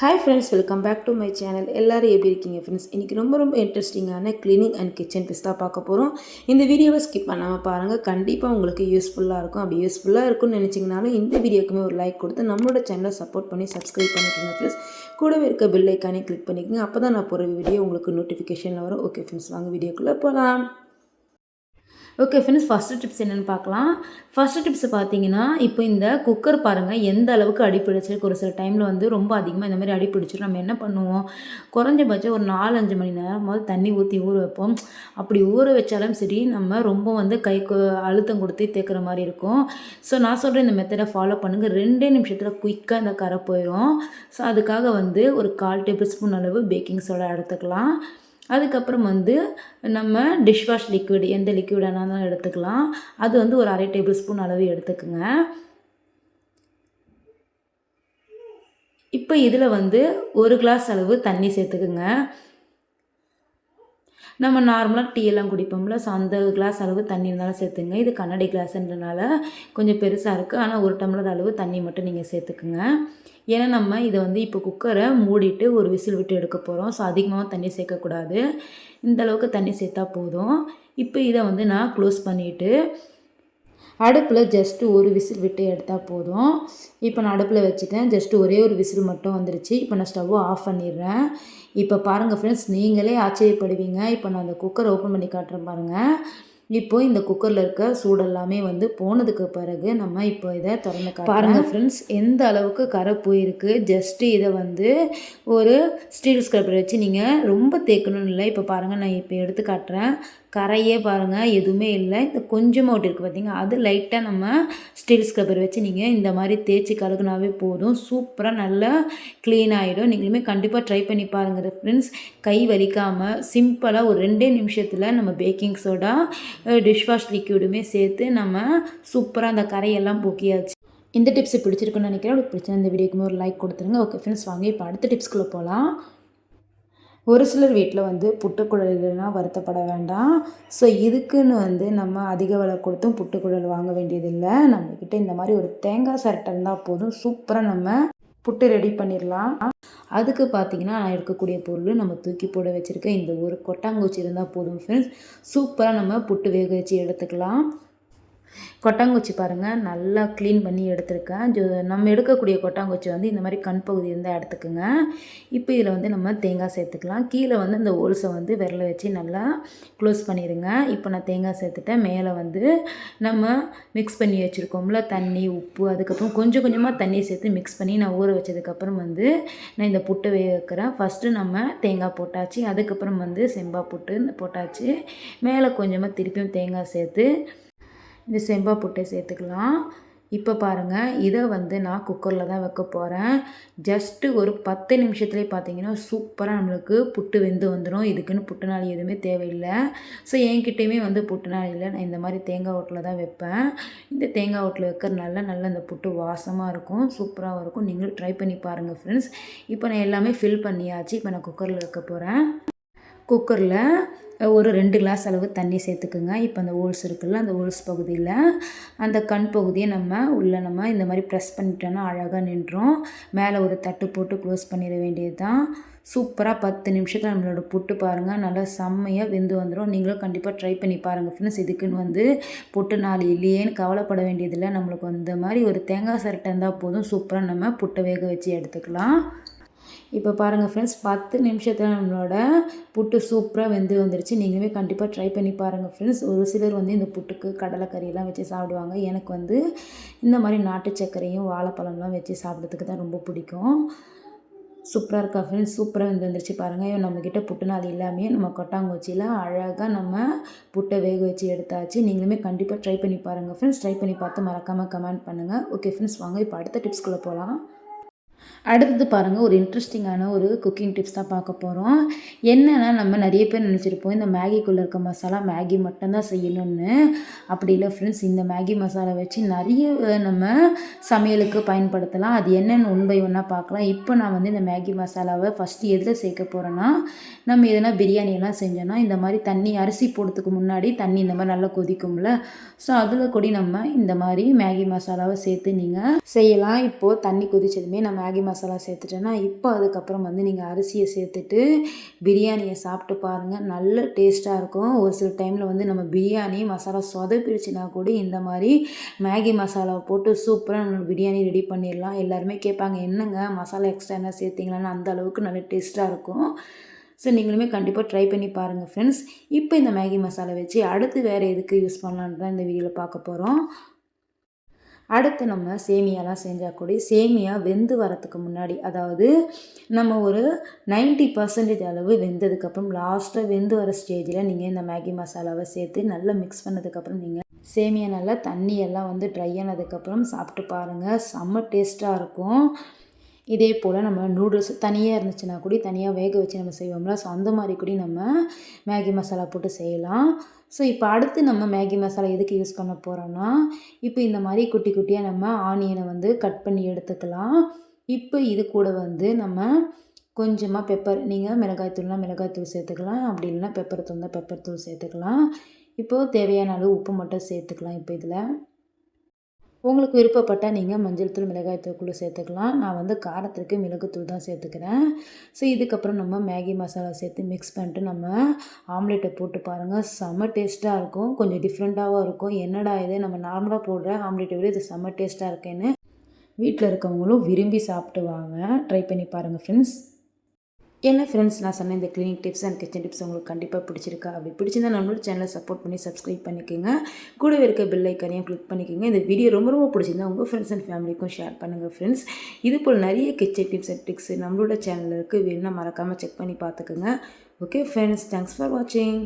Hi friends welcome back to my channel எல்லோரும் எப்படி இருக்கீங்க ஃப்ரெண்ட்ஸ் இன்றைக்கி ரொம்ப ரொம்ப இன்ட்ரெஸ்டிங்கான க்ளீனிங் அண்ட் கிச்சன் டிப்ஸ் தான் பார்க்க போகிறோம் இந்த வீடியோவை ஸ்கிப் பண்ணாமல் பாருங்கள் கண்டிப்பாக உங்களுக்கு யூஸ்ஃபுல்லாக இருக்கும். அப்படி யூஸ்ஃபுல்லாக இருக்கும்னு நினச்சிங்கனாலும் இந்த வீடியோக்குமே ஒரு லைக் கொடுத்து நம்மளோட சேனலை சப்போர்ட் பண்ணி சப்ஸ்கிரைப் பண்ணிக்கோங்க ஃப்ரெண்ட்ஸ் கூடவே இருக்க பெல் ஐக்கானே கிளிக் பண்ணிக்கோங்க. அப்போ தான் நான் போகிற வீடியோ உங்களுக்கு நோட்டிஃபிகேஷனில் வரும். ஓகே ஃப்ரெண்ட்ஸ் வாங்க வீடியோக்குள்ளே போகலாம் ஓகே ஃப்ரெண்ட்ஸ் ஃபஸ்ட்டு டிப்ஸ் என்னென்னு பார்க்கலாம். ஃபஸ்ட்டு டிப்ஸ் பார்த்தீங்கன்னா இப்போ இந்த குக்கர் பாருங்கள் எந்த அளவுக்கு அடி பிடிச்சிருக்கு. ஒரு சில டைமில் வந்து ரொம்ப அதிகமாக இந்த மாதிரி அடி நம்ம என்ன பண்ணுவோம்? குறைஞ்சபட்சம் ஒரு நாலஞ்சு மணி நேரம் முதல் தண்ணி ஊற்றி ஊற வைப்போம். அப்படி ஊற வச்சாலும் சரி நம்ம ரொம்ப வந்து கைக்கு அழுத்தம் கொடுத்து தேக்கிற மாதிரி இருக்கும். ஸோ நான் சொல்கிற இந்த மெத்தடை ஃபாலோ பண்ணுங்கள் ரெண்டே நிமிஷத்தில் குயிக்காக இந்த கரை போயிடும் ஸோ அதுக்காக வந்து ஒரு கால் டேபிள் ஸ்பூன் அளவு பேக்கிங் சோடா எடுத்துக்கலாம். அதுக்கப்புறம் வந்து நம்ம டிஷ்வாஷ் லிக்விட் எந்த லிக்விட் வேணாலும் எடுத்துக்கலாம். அது வந்து ஒரு அரை டேபிள் ஸ்பூன் அளவு எடுத்துக்கோங்க. இப்போ இதில் வந்து ஒரு கிளாஸ் அளவு தண்ணி சேர்த்துக்குங்க. நம்ம நார்மலாக டீ எல்லாம் குடிப்போம்ல. ஸோ அந்த கிளாஸ் அளவு தண்ணி இருந்தாலும் சேர்த்துங்க. இது கண்ணாடி கிளாஸ்ன்றனால கொஞ்சம் பெருசாக இருக்குது ஆனால் ஒரு டம்ளர் அளவு தண்ணி மட்டும் நீங்கள் சேர்த்துக்குங்க. ஏன்னா நம்ம இதை வந்து இப்போ குக்கரை மூடிட்டு ஒரு விசில் விட்டு எடுக்க போகிறோம் ஸோ அதிகமாக தண்ணி சேர்க்கக்கூடாது. இந்த அளவுக்கு தண்ணி சேர்த்தா போதும். இப்போ இதை வந்து நான் க்ளோஸ் பண்ணிவிட்டு அடுப்பில் ஜஸ்ட்டு ஒரு விசில் விட்டு எடுத்தால் போதும். இப்போ நான் அடுப்பில் வச்சுட்டேன். ஜஸ்ட்டு ஒரே ஒரு விசில் மட்டும் வந்துருச்சு. இப்போ நான் ஸ்டவ்வை ஆஃப் பண்ணிடுறேன். இப்போ பாருங்கள் ஃப்ரெண்ட்ஸ் நீங்களே ஆச்சரியப்படுவீங்க. இப்போ நான் அந்த குக்கரை ஓப்பன் பண்ணி காட்டுறேன் பாருங்கள் இப்போ இந்த குக்கரில் இருக்க சூடெல்லாமே வந்து போனதுக்கு பிறகு நம்ம இப்போ இதை திறந்து பாருங்கள் ஃப்ரெண்ட்ஸ் எந்த அளவுக்கு கரை போயிருக்கு ஜஸ்ட்டு இதை வந்து ஒரு ஸ்டீல் ஸ்க்ரப்பர் வச்சு நீங்கள் ரொம்ப தேக்கணும்னு இல்லை. இப்போ பாருங்கள் நான் இப்போ எடுத்து காட்டுறேன். கரையே பாருங்கள் எதுவுமே இல்லை. இந்த கொஞ்சமாக ஒட்டி இருக்குது பார்த்தீங்க அது லைட்டாக நம்ம ஸ்டீல் ஸ்க்ரப்பர் வச்சு நீங்கள் இந்த மாதிரி தேய்ச்சி கழுகுனாவே போதும். சூப்பராக நல்லா க்ளீன் ஆகிடும் நீங்களுமே கண்டிப்பாக ட்ரை பண்ணி பாருங்கள் ஃப்ரெண்ட்ஸ் கை வலிக்காமல் சிம்பிளாக ஒரு ரெண்டே நிமிஷத்தில் நம்ம பேக்கிங் சோடா டிஷ்வாஷ் லிக்யூடுமே சேர்த்து நம்ம சூப்பராக அந்த கரையெல்லாம் போக்கியாச்சு. இந்த டிப்ஸ் பிடிச்சிருக்குன்னு நினைக்கிறேன். உங்களுக்கு பிடிச்ச இந்த வீடியோக்குமே ஒரு லைக் கொடுத்துருங்க. ஓகே ஃப்ரெண்ட்ஸ் வாங்க இப்போ அடுத்த டிப்ஸ்க்குள்ளே போகலாம் ஒரு சிலர் வீட்டில் வந்து புட்டுக்குழல் இல்லைன்னா வருத்தப்பட வேண்டாம். ஸோ இதுக்குன்னு வந்து நம்ம அதிக விலை கொடுத்தும் புட்டுக்குழல் வாங்க வேண்டியதில்லை. நம்மக்கிட்ட இந்த மாதிரி ஒரு தேங்காய் சரட்டை இருந்தால் போதும். சூப்பராக நம்ம புட்டு ரெடி பண்ணிடலாம் அதுக்கு பார்த்தீங்கன்னா நான் இருக்கக்கூடிய பொருள் நம்ம தூக்கி போட வச்சுருக்கேன் இந்த ஒரு கொட்டாங்குச்சி இருந்தால் போதும் ஃப்ரெண்ட்ஸ் சூப்பராக நம்ம புட்டு வேக வச்சு எடுத்துக்கலாம். கொட்டாங்குச்சி பாருங்கள் நல்லா க்ளீன் பண்ணி எடுத்திருக்கேன். நம்ம எடுக்கக்கூடிய கொட்டாங்குச்சி வந்து இந்த மாதிரி கண் பகுதி இருந்தால் எடுத்துக்கோங்க. இப்போ இதில் வந்து நம்ம தேங்காய் சேர்த்துக்கலாம். கீழே வந்து இந்த ஓல்ஸை வந்து விரல வச்சு நல்லா க்ளோஸ் பண்ணிடுங்க இப்போ நான் தேங்காய் சேர்த்துட்டேன். மேலே வந்து நம்ம மிக்ஸ் பண்ணி வச்சுருக்கோம்ல தண்ணி உப்பு அதுக்கப்புறம் கொஞ்சம் கொஞ்சமாக தண்ணி சேர்த்து மிக்ஸ் பண்ணி நான் ஊற வச்சதுக்கப்புறம் வந்து நான் இந்த புட்டை வேக வைக்கிறேன். ஃபஸ்ட்டு நம்ம தேங்காய் போட்டாச்சு. அதுக்கப்புறம் வந்து செம்பா புட்டு போட்டாச்சு. மேலே கொஞ்சமாக திருப்பியும் தேங்காய் சேர்த்து இந்த செம்பா புட்டை சேர்த்துக்கலாம். இப்போ பாருங்கள் இதை வந்து நான் குக்கரில் தான் வைக்க போகிறேன் ஜஸ்ட்டு ஒரு பத்து நிமிஷத்துலேயே பார்த்தீங்கன்னா சூப்பராக நம்மளுக்கு புட்டு வெந்து வந்துடும் இதுக்குன்னு புட்டுநாளி எதுவுமே தேவையில்லை. ஸோ என்கிட்டையுமே வந்து புட்டுநாளி இல்லை. நான் இந்த மாதிரி தேங்காய் ஓட்டில் தான் வைப்பேன். இந்த தேங்காய் ஓட்டில் வைக்கிறதுனால நல்ல இந்த புட்டு வாசமாக இருக்கும் சூப்பராகவும் இருக்கும். நீங்களும் ட்ரை பண்ணி பாருங்கள் ஃப்ரெண்ட்ஸ் இப்போ நான் எல்லாமே ஃபில் பண்ணியாச்சு. இப்போ நான் குக்கரில் வைக்க போகிறேன் குக்கரில் ஒரு ரெண்டு கிளாஸ் அளவு தண்ணி சேர்த்துக்குங்க. இப்போ அந்த ஹோல்ஸ் இருக்குல்ல அந்த ஹோல்ஸ் பகுதியில். அந்த கண் பகுதியை நம்ம உள்ளே நம்ம இந்த மாதிரி ப்ரெஸ் பண்ணிட்டோன்னா அழகாக நின்றோம். மேலே ஒரு தட்டு போட்டு க்ளோஸ் பண்ணிட வேண்டியது தான் சூப்பராக பத்து நிமிஷத்தில் நம்மளோட புட்டு பாருங்கள் நல்லா செம்மையாக வெந்து வந்துடும் நீங்களும் கண்டிப்பாக ட்ரை பண்ணி பாருங்கள் ஃப்ரெண்ட்ஸ் இதுக்குன்னு வந்து புட்டு நாள் இல்லையேன்னு கவலைப்பட வேண்டியதில்லை. நம்மளுக்கு அந்த மாதிரி ஒரு தேங்காய் சரட்டை இருந்தால் போதும். சூப்பராக நம்ம புட்டை வேக வச்சு எடுத்துக்கலாம். இப்போ பாருங்கள் ஃப்ரெண்ட்ஸ் பத்து நிமிஷத்தில் நம்மளோட புட்டு சூப்பராக வெந்து வந்துருச்சு. நீங்களுமே கண்டிப்பாக ட்ரை பண்ணி பாருங்கள் ஃப்ரெண்ட்ஸ் ஒரு சிலர் வந்து இந்த புட்டுக்கு கடலைக்கறியெல்லாம் வச்சு சாப்பிடுவாங்க. எனக்கு வந்து இந்த மாதிரி நாட்டு சர்க்கரையும் வாழைப்பழம்லாம் வச்சு சாப்பிட்றதுக்கு தான் ரொம்ப பிடிக்கும். சூப்பராக இருக்கா ஃப்ரெண்ட்ஸ் சூப்பராக வந்து வந்துருச்சு பாருங்கள் நம்மக்கிட்ட புட்டுனா அது இல்லாமல் நம்ம கொட்டாங்குச்சியில் அழகாக நம்ம புட்டை வேக வச்சு எடுத்தாச்சு. நீங்களுமே கண்டிப்பாக ட்ரை பண்ணி பாருங்கள் ஃப்ரெண்ட்ஸ் ட்ரை பண்ணி பார்த்து மறக்காமல் கமெண்ட் பண்ணுங்கள் ஓகே ஃப்ரெண்ட்ஸ் வாங்க இப்போ அடுத்த டிப்ஸ்குள்ளே போகலாம் அடுத்தது பாருங்கள் ஒரு இன்ட்ரெஸ்டிங்கான ஒரு குக்கிங் டிப்ஸ் தான் பார்க்க போகிறோம் என்னென்னா நம்ம நிறைய பேர் நினச்சிருப்போம் இந்த மேகிக்குள்ளே இருக்க மசாலா மேகி மட்டும்தான் செய்யணும்னு. அப்படி இல்லை ஃப்ரெண்ட்ஸ் இந்த மேகி மசாலா வச்சு நிறைய நம்ம சமையலுக்கு பயன்படுத்தலாம். அது என்னென்னு உண்மை ஒன்றா பார்க்கலாம். இப்போ நான் வந்து இந்த மேகி மசாலாவை ஃபஸ்ட்டு எதில் சேர்க்க போகிறேன்னா நம்ம எதனா பிரியாணியெல்லாம் செஞ்சோன்னா இந்த மாதிரி தண்ணி அரிசி போடுறதுக்கு முன்னாடி தண்ணி இந்த மாதிரி நல்லா கொதிக்கும்ல. ஸோ அதில் கூடி நம்ம இந்த மாதிரி மேகி மசாலாவை சேர்த்து நீங்கள் செய்யலாம். இப்போது தண்ணி கொதிச்சதுமே நம்ம மேகி மசாலா சேர்த்துட்டேன்னா இப்போ அதுக்கப்புறம் வந்து நீங்கள் அரிசியை சேர்த்துட்டு பிரியாணியை சாப்பிட்டு பாருங்கள் நல்ல டேஸ்ட்டாக இருக்கும். ஒரு சில டைமில் வந்து நம்ம பிரியாணி மசாலா சொதப்பிடுச்சுனா கூட இந்த மாதிரி மேகி மசாலா போட்டு சூப்பராக நம்ம பிரியாணி ரெடி பண்ணிடலாம். எல்லாருமே கேட்பாங்க என்னங்க? மசாலா எக்ஸ்ட்ரா என்ன சேர்த்திங்களான்னு? அந்த அளவுக்கு நல்ல டேஸ்ட்டாக இருக்கும். ஸோ நீங்களுமே கண்டிப்பாக ட்ரை பண்ணி பாருங்கள் ஃப்ரெண்ட்ஸ். இப்போ இந்த மேகி மசாலா வச்சு அடுத்து வேறு எதுக்கு யூஸ் பண்ணலான்னு தான் இந்த வீடியோவில் பார்க்க போகிறோம் அடுத்து நம்ம சேமியாலாம் செஞ்சால் கூட சேமியா வெந்து வரத்துக்கு முன்னாடி அதாவது நம்ம ஒரு நைன்ட்டி பர்சன்டேஜ் அளவு வெந்ததுக்கப்புறம் லாஸ்ட்டாக வெந்து வர ஸ்டேஜில் நீங்கள் இந்த மேகி மசாலாவை சேர்த்து நல்லா மிக்ஸ் பண்ணதுக்கப்புறம் நீங்கள் சேமியா நல்லா தண்ணியெல்லாம் வந்து ட்ரை ஆனதுக்கப்புறம் சாப்பிட்டு பாருங்கள் செம்ம டேஸ்ட்டாக இருக்கும். இதே போல் நம்ம நூடுல்ஸ் தனியாக இருந்துச்சுன்னா கூட தனியாக வேக வச்சு நம்ம செய்வோம்ல. ஸோ அந்த மாதிரி கூட நம்ம மேகி மசாலா போட்டு செய்யலாம். ஸோ இப்போ அடுத்து நம்ம மேகி மசாலா எதுக்கு யூஸ் பண்ண போகிறோன்னா இப்போ இந்த மாதிரி குட்டி குட்டியாக நம்ம ஆனியனை வந்து கட் பண்ணி எடுத்துக்கலாம். இப்போ இது கூட வந்து நம்ம கொஞ்சமாக பெப்பர் நீங்கள் மிளகாய் தூள்லாம் மிளகாய் தூள் சேர்த்துக்கலாம். அப்படி இல்லைன்னா பெப்பர் தூள் பெப்பர் தூள் சேர்த்துக்கலாம். இப்போது தேவையான அளவு உப்பு மட்டும் சேர்த்துக்கலாம் இப்போ இதில். உங்களுக்கு விருப்பப்பட்டால் நீங்கள் மஞ்சள் தூள் மிளகாய் தூள் சேர்த்துக்கலாம். நான் வந்து காரத்திற்கு மிளகுத்தூள் தான் சேர்த்துக்கிறேன். ஸோ இதுக்கப்புறம் நம்ம மேகி மசாலா சேர்த்து மிக்ஸ் பண்ணிட்டு நம்ம ஆம்லேட்டை போட்டு பாருங்கள் செம்ம டேஸ்ட்டாக இருக்கும். கொஞ்சம் டிஃப்ரெண்ட்டாகவும் இருக்கும். என்னடா இது? நம்ம நார்மலாக போடுற ஆம்லேட்டை விட இது செம்ம டேஸ்ட்டாக இருக்கேன்னு வீட்டில் இருக்கவங்களும் விரும்பி சாப்பிட்டுவாங்க ட்ரை பண்ணி பாருங்கள் ஃப்ரெண்ட்ஸ் என்ன ஃப்ரெண்ட்ஸ் நான் சொன்ன இந்த clinic tips and kitchen tips உங்களுக்கு கண்டிப்பாக பிடிச்சிருக்கா? அப்படி பிடிச்சிருந்தா நம்மளோட சேனலை சப்போர்ட் பண்ணி சப்ஸ்கிரைப் பண்ணிக்கோங்க. கூடவே இருக்க பில் ஐக்கனையும் கிளிக் பண்ணிக்கோங்க. இந்த வீடியோ ரொம்ப ரொம்ப பிடிச்சிருந்தா உங்கள் ஃப்ரெண்ட்ஸ் அண்ட் ஃபேமிலிக்கும் ஷேர் பண்ணுங்கள் ஃப்ரெண்ட்ஸ் இது போல் நிறைய கிச்சன் டிப்ஸ் அண்ட் ட்ரிக்ஸ் நம்மளோட சேனலில் இருக்குது வேணும்னா மறக்காமல் செக் பண்ணி பார்த்துக்குங்க. ஓகே ஃப்ரெண்ட்ஸ் தேங்க்ஸ் ஃபார் வாட்சிங்